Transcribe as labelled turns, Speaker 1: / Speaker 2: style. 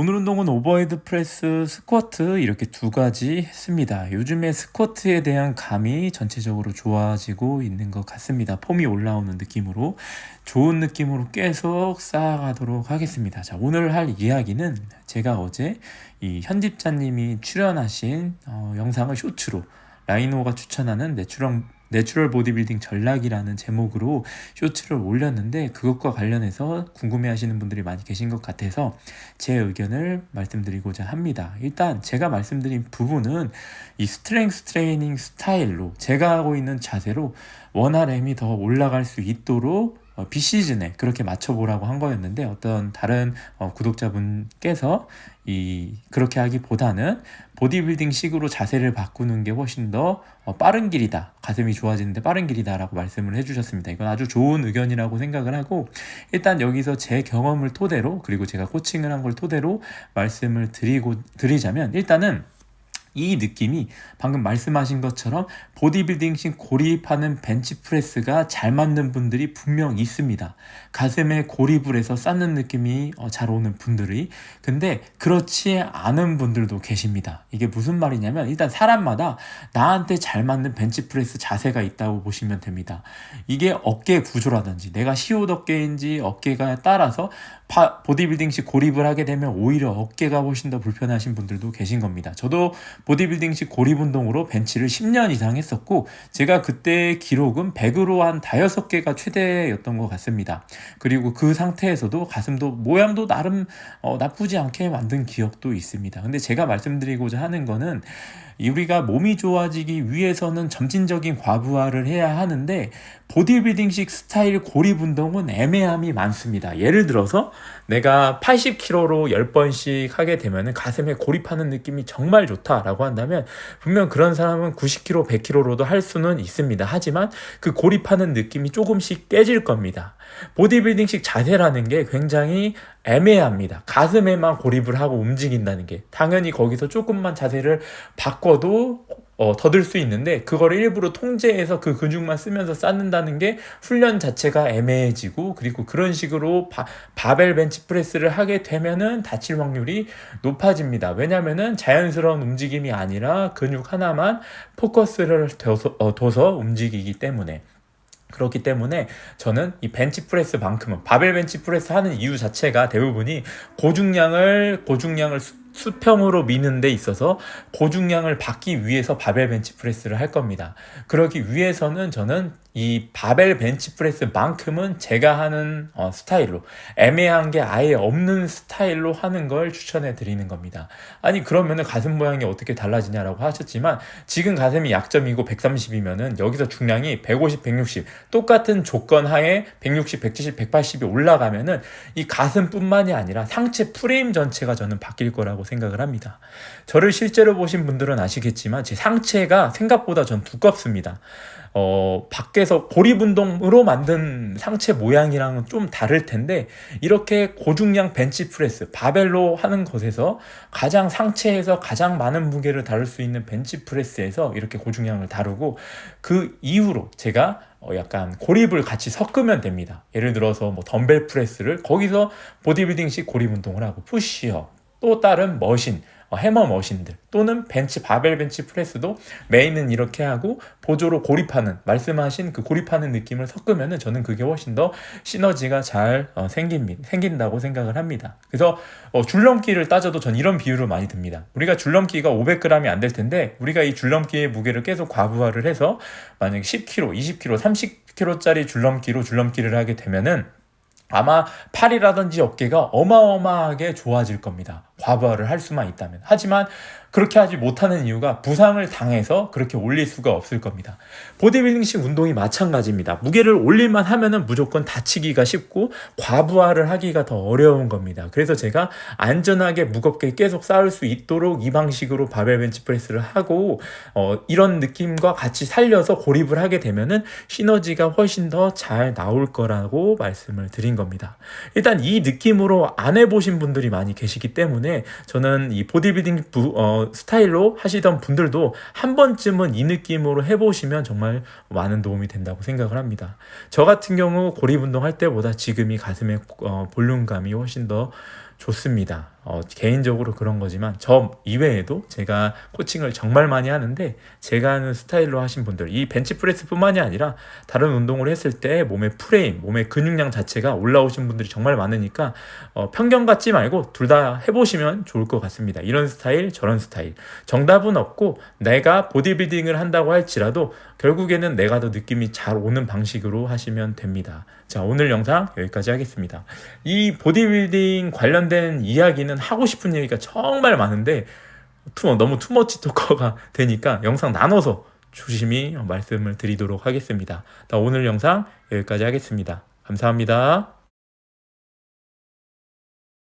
Speaker 1: 오늘 운동은 오버헤드 프레스, 스쿼트 이렇게 두 가지 했습니다. 요즘에 스쿼트에 대한 감이 전체적으로 좋아지고 있는 것 같습니다. 폼이 올라오는 느낌으로 좋은 느낌으로 계속 쌓아가도록 하겠습니다. 자, 오늘 할 이야기는 제가 어제 이 현집자님이 출연하신 어, 영상을 쇼츠로 라이노가 추천하는 내추럴 내추럴 보디빌딩 전략이라는 제목으로 쇼츠를 올렸는데 그것과 관련해서 궁금해 하시는 분들이 많이 계신 것 같아서 제 의견을 말씀드리고자 합니다. 일단 제가 말씀드린 부분은 이 스트렝스 트레이닝 스타일로 제가 하고 있는 자세로 원RM이 더 올라갈 수 있도록 어, 비시즌에 그렇게 맞춰보라고 한 거였는데 어떤 다른 어, 구독자분께서 이 그렇게 하기보다는 보디빌딩 식으로 자세를 바꾸는 게 훨씬 더 어, 빠른 길이다 가슴이 좋아지는데 빠른 길이다라고 말씀을 해주셨습니다. 이건 아주 좋은 의견이라고 생각을 하고 일단 여기서 제 경험을 토대로 그리고 제가 코칭을 한 걸 토대로 말씀을 드리고 드리자면 일단은 이 느낌이 방금 말씀하신 것처럼 보디빌딩식 고립하는 벤치프레스가 잘 맞는 분들이 분명 있습니다. 가슴에 고립을 해서 쌓는 느낌이 어, 잘 오는 분들이. 근데 그렇지 않은 분들도 계십니다. 이게 무슨 말이냐면 일단 사람마다 나한테 잘 맞는 벤치프레스 자세가 있다고 보시면 됩니다. 이게 어깨 구조라든지 내가 시옷 어깨인지 어깨가 따라서 파, 보디빌딩식 고립을 하게 되면 오히려 어깨가 훨씬 더 불편하신 분들도 계신 겁니다. 저도 보디빌딩식 고립 운동으로 벤치를 10년 이상 했었고 제가 그때 기록은 100으로 한 5개가 최대였던 것 같습니다. 그리고 그 상태에서도 가슴도 모양도 나름 어, 나쁘지 않게 만든 기억도 있습니다. 근데 제가 말씀드리고자 하는 거는 우리가 몸이 좋아지기 위해서는 점진적인 과부하를 해야 하는데 보디빌딩식 스타일 고립 운동은 애매함이 많습니다. 예를 들어서 내가 80kg로 10번씩 하게 되면 가슴에 고립하는 느낌이 정말 좋다 라고 한다면 분명 그런 사람은 90kg, 100kg로도 할 수는 있습니다. 하지만 그 고립하는 느낌이 조금씩 깨질 겁니다. 보디빌딩식 자세라는 게 굉장히 애매합니다. 가슴에만 고립을 하고 움직인다는 게 당연히 거기서 조금만 자세를 바꿔도 어, 더들 수 있는데 그거를 일부러 통제해서 그 근육만 쓰면서 쌓는다는 게 훈련 자체가 애매해지고 그리고 그런 식으로 바, 바벨 벤치 프레스를 하게 되면은 다칠 확률이 높아집니다. 왜냐면은 자연스러운 움직임이 아니라 근육 하나만 포커스를 둬서, 어, 둬서 움직이기 때문에 그렇기 때문에 저는 이 벤치프레스만큼은 바벨 벤치프레스 하는 이유 자체가 대부분이 고중량을 고중량을 수 평으로 미는 데 있어서 고중량을 받기 위해서 바벨 벤치프레스를 할 겁니다. 그러기 위해서는 저는 이 바벨 벤치프레스만큼은 제가 하는 어, 스타일로 애매한 게 아예 없는 스타일로 하는 걸 추천해 드리는 겁니다. 아니 그러면은 가슴 모양이 어떻게 달라지냐라고 하셨지만 지금 가슴이 약점이고 130이면은 여기서 중량이 150, 160 똑같은 조건 하에 160, 170, 180이 올라가면은 이 가슴뿐만이 아니라 상체 프레임 전체가 저는 바뀔 거라고 생각을 합니다. 저를 실제로 보신 분들은 아시겠지만 제 상체가 생각보다 전 두껍습니다. 어, 밖에서 고립운동으로 만든 상체 모양이랑은 좀 다를 텐데, 이렇게 고중량 벤치프레스, 바벨로 하는 것에서 가장 상체에서 가장 많은 무게를 다룰 수 있는 벤치프레스에서 이렇게 고중량을 다루고, 그 이후로 제가 어, 약간 고립을 같이 섞으면 됩니다. 예를 들어서 뭐 덤벨 프레스를 거기서 보디빌딩식 고립 운동을 하고 푸시업, 또 다른 머신, 어, 해머 머신들 또는 벤치 바벨 벤치 프레스도 메인은 이렇게 하고 보조로 고립하는 말씀하신 그 고립하는 느낌을 섞으면은 저는 그게 훨씬 더 시너지가 잘 어, 생긴, 생긴다고 생각을 합니다. 그래서 어, 줄넘기를 따져도 전 이런 비율을 많이 듭니다. 우리가 줄넘기가 500g이 안 될 텐데 우리가 이 줄넘기의 무게를 계속 과부하를 해서 만약 10kg, 20kg, 30kg짜리 줄넘기로 줄넘기를 하게 되면은 아마 팔이라든지 어깨가 어마어마하게 좋아질 겁니다. 과부하를 할 수만 있다면. 하지만 그렇게 하지 못하는 이유가 부상을 당해서 그렇게 올릴 수가 없을 겁니다. 보디빌딩식 운동이 마찬가지입니다. 무게를 올릴만 하면은 무조건 다치기가 쉽고 과부하를 하기가 더 어려운 겁니다. 그래서 제가 안전하게 무겁게 계속 쌓을 수 있도록 이 방식으로 바벨 벤치 프레스를 하고 어, 이런 느낌과 같이 살려서 고립을 하게 되면은 시너지가 훨씬 더 잘 나올 거라고 말씀을 드린 겁니다. 일단 이 느낌으로 안 해보신 분들이 많이 계시기 때문에 저는 이 보디빌딩 부, 어, 스타일로 하시던 분들도 한 번쯤은 이 느낌으로 해보시면 정말 많은 도움이 된다고 생각을 합니다. 저 같은 경우 고립 운동 할 때보다 지금이 가슴의 어, 볼륨감이 훨씬 더 좋습니다. 어, 개인적으로 그런 거지만 저 이외에도 제가 코칭을 정말 많이 하는데 제가 하는 스타일로 하신 분들 이 벤치프레스뿐만이 아니라 다른 운동을 했을 때 몸의 프레임, 몸의 근육량 자체가 올라오신 분들이 정말 많으니까 어, 편견 갖지 말고 둘 다 해보시면 좋을 것 같습니다. 이런 스타일, 저런 스타일. 정답은 없고 내가 보디빌딩을 한다고 할지라도 결국에는 내가 더 느낌이 잘 오는 방식으로 하시면 됩니다. 자, 오늘 영상 여기까지 하겠습니다. 이 보디빌딩 관련된 이야기는 하고 싶은 얘기가 정말 많은데 투, 너무 투머치 토커가 되니까 영상 나눠서 조심히 말씀을 드리도록 하겠습니다. 자, 오늘 영상 여기까지 하겠습니다. 감사합니다.